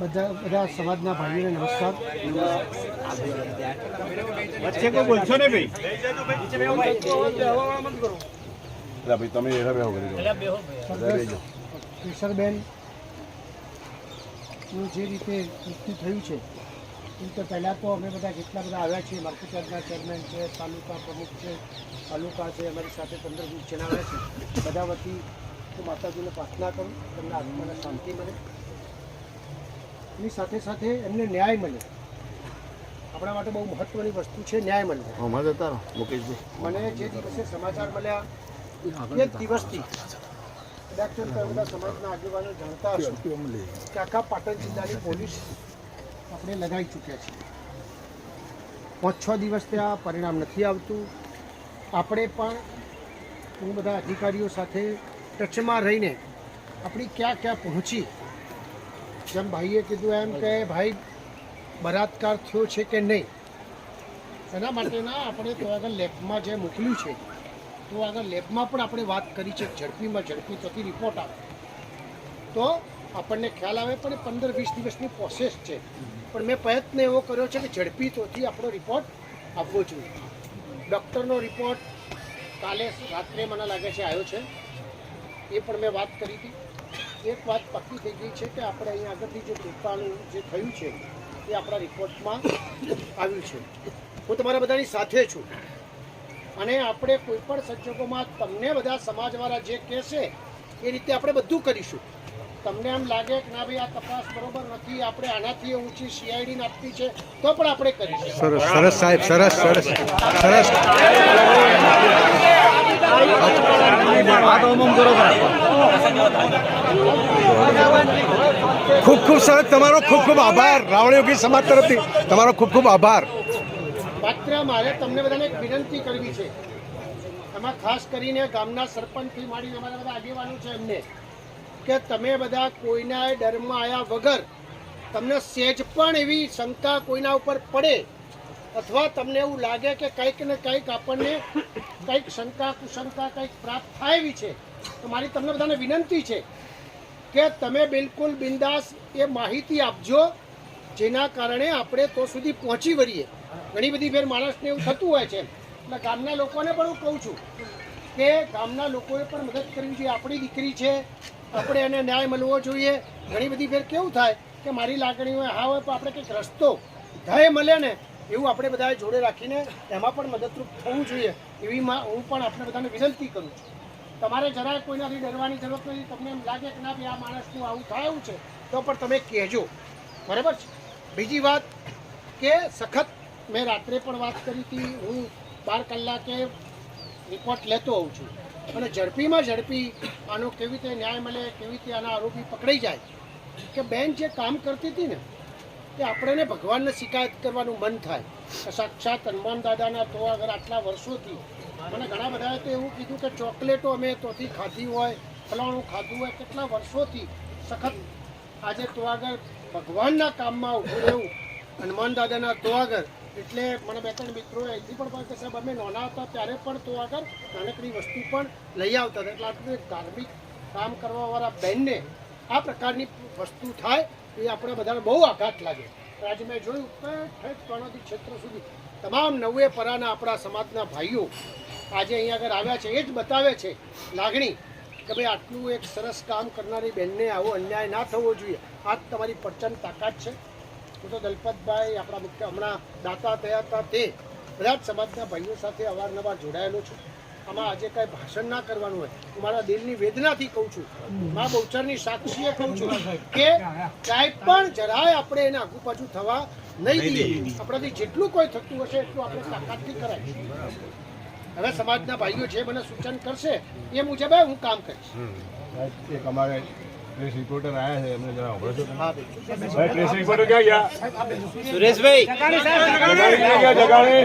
બધા બધા સમાજના ભાઈઓને નમસ્કાર. વચ્ચે કોઈ બોલશો ને ભાઈ? ભાઈ તમે એરા બેહો કરી દો. કેશરબેનનું જે રીતે મૃત્યુ થયું છે એ તો પહેલાં તો અમે બધા જેટલા બધા આવ્યા છીએ માર્કેટ યાર્ડના ચેરમેન છે તાલુકા પ્રમુખ છે તાલુકા છે અમારી સાથે પંદર વીસ જણા આવ્યા છે. બધા વતી હું માતાજીને પ્રાર્થના કરું તમને આત્માને શાંતિ મળે. એની સાથે સાથે એમને ન્યાય મળે. આપણા માટે બહુ મહત્ત્વની વસ્તુ છે ન્યાય મળવો અમારે જતા મુકેશભાઈ મને જે દિવસે સમાચાર મળ્યા એ દિવસથી કદાચ સમાજના આગેવાનો જાણતા હશો કે આખા પાટણ જિલ્લાની પોલીસ આપણે લગાવી ચૂક્યા છીએ પાંચ છ દિવસથી આ પરિણામ નથી આવતું. આપણે પણ હું બધા અધિકારીઓ સાથે ટચમાં રહીને આપણી ક્યાં ક્યાં પહોંચી જેમ ભાઈએ કીધું એમ કે, ભાઈ, બળાત્કાર થયો છે કે નહીં? એના માટેના આપણે તો આગળ લેબમાં જે મોકલ્યું છે, તો આગળ લેબમાં પણ આપણે વાત કરી છે, ઝડપીમાં ઝડપી થતી રિપોર્ટ આવે. તો આપણને ખ્યાલ આવે પણ એ પંદર વીસ દિવસની પ્રોસેસ છે. પણ મેં પ્રયત્ન એવો કર્યો છે કે ઝડપી તોથી આપણો રિપોર્ટ આપવો જોઈએ. ડૉક્ટરનો રિપોર્ટ કાલે રાત્રે મને લાગે છે આવ્યો છે. એ પણ મેં વાત કરી હતી. એક વાત પક્કી થઈ ગઈ છે કે આપણે અહીંયા આગળથી જે તોફાનું જે થયું છે એ આપણા રિપોર્ટમાં આવ્યું છે. હું તમારા બધાની સાથે છું. અને આપણે કોઈ પણ સંજોગોમાં તમને બધા સમાજવાળા જે કહેશે એ રીતે આપણે બધું કરીશું. તમને એમ લાગે કે ના ભાઈ આ તપાસ બરોબર નથી આપણે આનાથી ઊંચી સીઆઈડી નાખતી છે તો પણ આપણે કરીશું. સરસ સરસ સાહેબ સરસ સરસ. સરસ. ખૂબ ખૂબ સરસ તમારો ખૂબ ખૂબ આભાર. રાવણ યોગી સમાજ તરફથી તમારો ખૂબ ખૂબ આભાર. માત્ર મારે તમને બધાને એક વિનંતી કરવી છે. એમાં ખાસ કરીને ગામના સરપંચથી માંડીને અમારા બધા આગેવાનો છે એમને, કે તમે બધા કોઈના ડરમાં આવ્યા વગર તમને સેજ પણ એવી શંકા કોઈના ઉપર પડે, અથવા તમને એવું લાગે કે કંઈક ને કંઈક આપણને કંઈક શંકા કુશંકા કંઈક પ્રાપ્ત થાય એવી છે, તો મારી તમને બધાને વિનંતી છે કે તમે બિલકુલ બિંદાસ એ માહિતી આપજો, જેના કારણે આપણે તો સુધી પહોંચી વળીએ. ઘણી બધી ફેર માણસને એવું થતું હોય છે. એટલે ગામના લોકોને પણ હું કહું છું કે ગામના લોકોએ પણ મદદ કરવી જોઈએ. આપણી દીકરી છે, આપણે એને ન્યાય મળવો જોઈએ. ઘણી બધી ફેર કેવું થાય કે મારી લાગણી હોય હા હોય, પણ આપણે કંઈક રસ્તો ધય મળે ને એવું આપણે બધાએ જોડે રાખીને એમાં પણ મદદરૂપ થવું જોઈએ. એવી હું પણ આપણે બધાને વિનંતી કરું છું. તમારે જરાય કોઈનાથી ડરવાની જરૂરત નથી. તમને એમ લાગે કે ના ભાઈ આ માણસનું આવું થાય એવું છે, તો પણ તમે કહેજો. બરાબર છે? બીજી વાત કે સખત મેં રાત્રે પણ વાત કરી હતી, હું બાર કલાકે રિપોર્ટ લેતો હોઉં છું. અને ઝડપીમાં ઝડપી આનો કેવી રીતે ન્યાય મળે, કેવી રીતે આના આરોપી પકડાઈ જાય, કે બેન જે કામ કરતી હતી ને તે આપણને ભગવાનને શિકાયત કરવાનું મન થાય. સાક્ષાત હનુમાન દાદાના તો આગળ આટલા વર્ષોથી મને ઘણા તો એવું કીધું કે ચોકલેટો અમે તોથી ખાધી હોય, ફલાણું ખાધું હોય, કેટલા વર્ષોથી સખત આજે તો આગળ ભગવાનના કામમાં ઊભું રહેવું, હનુમાન દાદાના તો આગળ, એટલે મને બે ત્રણ મિત્રો એથી પણ કે સાહેબ, અમે નાના હતા ત્યારે પણ તો આગળ નાનકડી વસ્તુ પણ લઈ આવતા હતા. એટલે આપણે ધાર્મિક કામ કરવાવાળા બહેનને આ પ્રકારની વસ્તુ થાય એ આપણે બધાને બહુ આઘાત લાગે. આજે મેં જોયું કે ઠેઠ કર્ણાવતી ક્ષેત્ર સુધી તમામ નવે પરાના આપણા સમાજના ભાઈઓ આજે અહીંયા આગળ આવ્યા છે એ જ બતાવે છે લાગણી કે ભાઈ આટલું એક સરસ કામ કરનારી બહેનને આવો અન્યાય ના થવો જોઈએ. આ જ તમારી પ્રચંડ તાકાત છે. હું તો દલપતભાઈ આપણા મુખ્ય હમણાં દાતા થયા હતા તે બધા જ સમાજના ભાઈઓ સાથે અવારનવાર જોડાયેલો છું. આમાં આજે કાંઈ ભાષણ ના કરવાનું હોય. હું મારા દિલની વેદનાથી કહું છું. મા બહુચરની સાક્ષીએ કહું છું કે કાંઈ પણ જરાય આપણે એને આગુ પાછું થવા નહીં દઈએ. આપણાથી જેટલું કોઈ થતું હશે એટલું આપણે તાકાતથી કરાય. હવે સમાજના ભાઈઓ જે મને સૂચન કરશે એ મુજબ હું કામ કરીશ. એક અમારે પ્રેસ રિપોર્ટર આવ્યા છે એમને જરા ઓળખો છો હા ભાઈ પ્રેસ રિપોર્ટર ક્યાં ગયા? સુરેશભાઈ. જગાણી ક્યાં ગયા જગાણી?